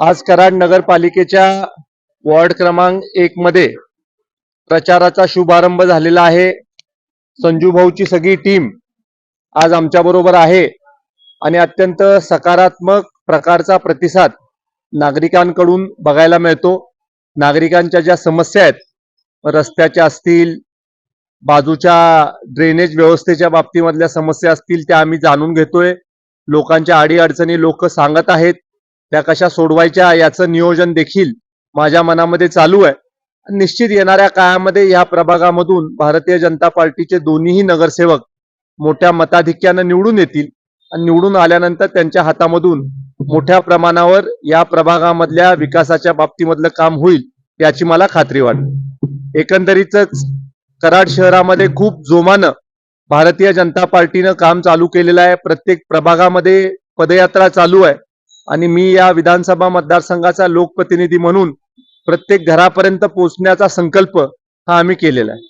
आज कराड नगरपालिकेच्या वॉर्ड क्रमांक एक मध्ये प्रचाराचा शुभारंभ झालेला आहे. संजू भाऊची सगळी टीम आज आमच्या बरोबर आहे आणि अत्यंत सकारात्मक प्रकारचा प्रतिसाद नागरिकांकडून बघायला मिळतो. नागरिकांच्या ज्या समस्या आहेत रस्त्याच्या असतील बाजूच्या ड्रेनेज व्यवस्थेच्या बाबतीमधल्या समस्या असतील त्या आम्ही जाणून घेतोय. लोकांच्या अडीअडचणी लोक सांगत आहेत. त्या कशा सोडवायच्या याचं नियोजन देखील माझ्या मनामध्ये चालू आहे. निश्चित येणाऱ्या काळामध्ये या प्रभागामधून भारतीय जनता पार्टीचे दोन्हीही नगरसेवक मोठ्या मताधिक्यानं निवडून येतील आणि निवडून आल्यानंतर त्यांच्या हातामधून मोठ्या प्रमाणावर या प्रभागामधल्या विकासाच्या बाबतीमधलं काम होईल याची मला खात्री वाटते. एकंदरीतच कराड शहरामध्ये खूप जोमानं भारतीय जनता पार्टीनं काम चालू केलेलं आहे. प्रत्येक प्रभागामध्ये पदयात्रा चालू आहे. आणि मी या विधानसभा मतदारसंघाचा लोकप्रतिनिधी म्हणून प्रत्येक घरापर्यंत पोहोचण्याचा संकल्प हा आम्ही केलेला आहे.